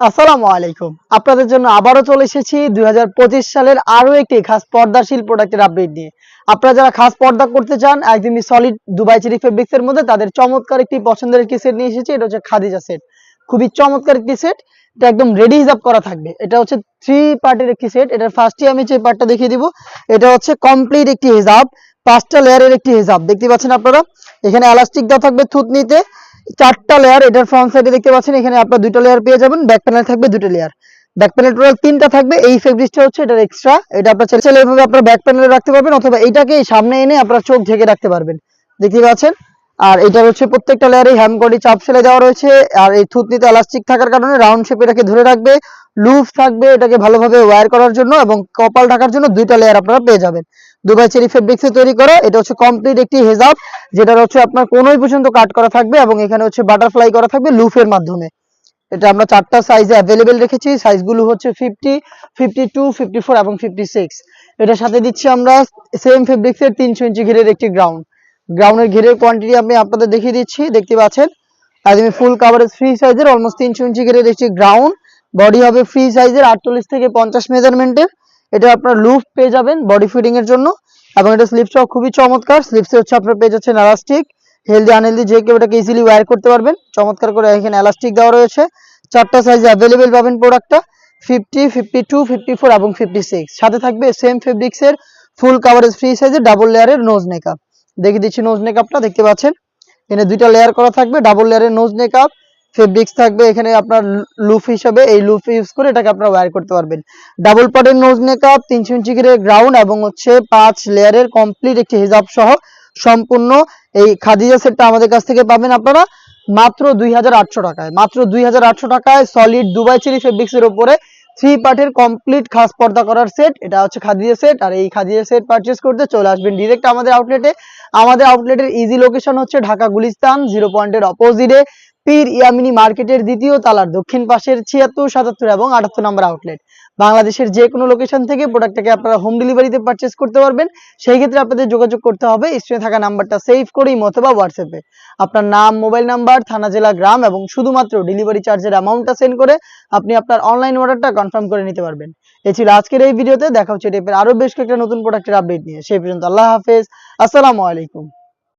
আসসালামু আলাইকুম। আপনাদের জন্য আবারও চলে এসেছি দুই হাজার পঁচিশ সালের আরও একটি খাস পর্দাশীল প্রোডাক্টের আপডেট নিয়ে। আপনারা যারা খাস পর্দা করতে চান একদমই সলিড দুবাই চেরি ফেব্রিক্স এর মধ্যে তাদের চমৎকার একটি পছন্দের একটি সেট নিয়ে এসেছি, এটা হচ্ছে খাদিজা সেট খুবই চমৎকার একটি সেট এটা একদম রেডি হিসাব করা থাকবে। এটা হচ্ছে থ্রি পার্টের একটি সেট এটার ফার্স্টে আমি যে পার্টটা দেখিয়ে দিব, এটা হচ্ছে কমপ্লিট একটি হিসাব পাঁচটা লেয়ারের একটি হিসাব দেখতে পাচ্ছেন আপনারা, এখানে এলাস্টিক দেওয়া থাকবে থুতনিতে চারটা লেয়ার এটার ফ্রন্ট সাইডে দেখতে পাচ্ছেন, এখানে আপনার দুটো লেয়ার পেয়ে যাবেন ব্যাক প্যানেল থাকবে দুটো লেয়ার ব্যাক প্যানেল টোটাল তিনটা থাকবে, এই ফেব্রিক্সটা হচ্ছে এটার এক্সট্রা এটা আপনার চাইলে এভাবে আপনার ব্যাক প্যানেলে রাখতে পারবেন, অথবা এইটাকে সামনে এনে আপনার চোখ ঢেকে রাখতে পারবেন। দেখতে পাচ্ছেন? আর এটা হচ্ছে প্রত্যেকটা লেয়ারে হ্যামকডি চাপ সেলাই দেওয়া রয়েছে। আর এই থুতনিতে এলাস্টিক থাকার কারণে রাউন্ড শেপ এটাকে ধরে রাখবে। লুপ থাকবে এটাকে ভালোভাবে ওয়্যার করার জন্য এবং কপাল ঢাকার জন্য দুইটা লেয়ার আপনারা পেয়ে যাবেন। দুবাই চেরি ফেব্রিক্স তৈরি করা, এটা হচ্ছে কমপ্লিট একটি হেজাব যেটা হচ্ছে আপনার কোনোই পর্যন্ত কাট করা থাকবে এবং এখানে হচ্ছে বাটারফ্লাই করা থাকবে লুফের মাধ্যমে। এটা আমরা চারটা সাইজে অ্যাভেলেবেল রেখেছি সাইজগুলো হচ্ছে fifty fifty two fifty four এবং ফিফটি সিক্স এটার সাথে দিচ্ছি আমরা সেম ফেব্রিক্স এর তিনশো ইঞ্চি ঘিরের একটি গ্রাউন্ড গ্রাউন্ডের ঘিরের কোয়ান্টিটি আমি আপনাদের দেখিয়ে দিচ্ছি, দেখতে পাচ্ছেন? একদমই ফুল কাভারেজ ফ্রি সাইজের অলমোস্ট তিনশো ইঞ্চি ঘিরের একটি গ্রাউন্ড বডি হবে ফ্রি সাইজের আটচল্লিশ থেকে পঞ্চাশ মেজারমেন্টের এটা আপনার লুফ পেয়ে যাবেন বডি ফিটিং এর জন্য। এবং এটা স্লিপসটাও খুবই চমৎকার। স্লিপসে হচ্ছে আপনার পেয়ে যাচ্ছেন এলাস্টিক হেলদি আনহেলদি যে কেউ এটাকে ইজিলি ওয়্যার করতে পারবেন। চমৎকার করে এখানে এলাস্টিক দেওয়া রয়েছে। চারটা সাইজ অ্যাভেলেবেল পাবেন প্রোডাক্টটা fifty fifty two fifty four এবং ফিফটি সিক্স সাথে থাকবে সেম ফেব্রিক্সের ফুল কাভারেজ ফ্রি সাইজের ডাবল লেয়ারের নোজ মেকআপ দেখিয়ে দিচ্ছি নোজ মেকআপটা দেখতে পাচ্ছেন? এখানে দুইটা লেয়ার করা থাকবে ডাবল লেয়ারের নোজ মেকআপ ফেব্রিক্স থাকবে, এখানে আপনার লুফ হিসাবে এই লুফ ইউজ করে এটাকে আপনারা ওয়্যার করতে পারবেন। ডাবল পটের নোজ মেকআপ তিনশো ইঞ্চি করে গ্রাউন্ড এবং হচ্ছে পাঁচ লেয়ারের কমপ্লিট একটি হিজাব সহ সম্পূর্ণ এই খাদিজা সেটটা আমাদের কাছ থেকে পাবেন আপনারা মাত্র দুই হাজার আটশো টাকায়। মাত্র দুই হাজার আটশো টাকায় সলিড দুবাই চেরি ফেব্রিক্স এর উপরে থ্রি পার্টের কমপ্লিট খাস পর্দা করার সেট, এটা হচ্ছে খাদিজা সেট, আর এই খাদিজা সেট পারচেস করতে চলে আসবেন ডিরেক্ট আমাদের আউটলেটে আমাদের আউটলেটের ইজি লোকেশন হচ্ছে ঢাকা গুলিস্তান জিরো পয়েন্টের অপোজিটে পীর ইয়ামিনী মার্কেটের দ্বিতীয় তালার দক্ষিণ পাশের ছিয়াত্তর, সাতাত্তর এবং আটাত্তর নম্বর আউটলেট বাংলাদেশের যে কোনো লোকেশন থেকে প্রোডাক্টটাকে আপনারা হোম ডেলিভারিতে পারচেস করতে পারবেন। সেই ক্ষেত্রে আপনাদের যোগাযোগ করতে হবে। স্ক্রিনে থাকা নাম্বারটা সেভ করেই অথবা হোয়াটসঅ্যাপে আপনার নাম মোবাইল নাম্বার থানা, জেলা, গ্রাম এবং শুধুমাত্র ডেলিভারি চার্জের অ্যামাউন্টটা সেন্ড করে আপনি আপনার অনলাইন অর্ডারটা কনফার্ম করে নিতে পারবেন। এ ছিল আজকের এই ভিডিওতে দেখা হচ্ছে টাইপের আরও বেশ কয়েকটা নতুন প্রোডাক্টের আপডেট নিয়ে। সেই পর্যন্ত আল্লাহ হাফেজ। আসসালামু আলাইকুম।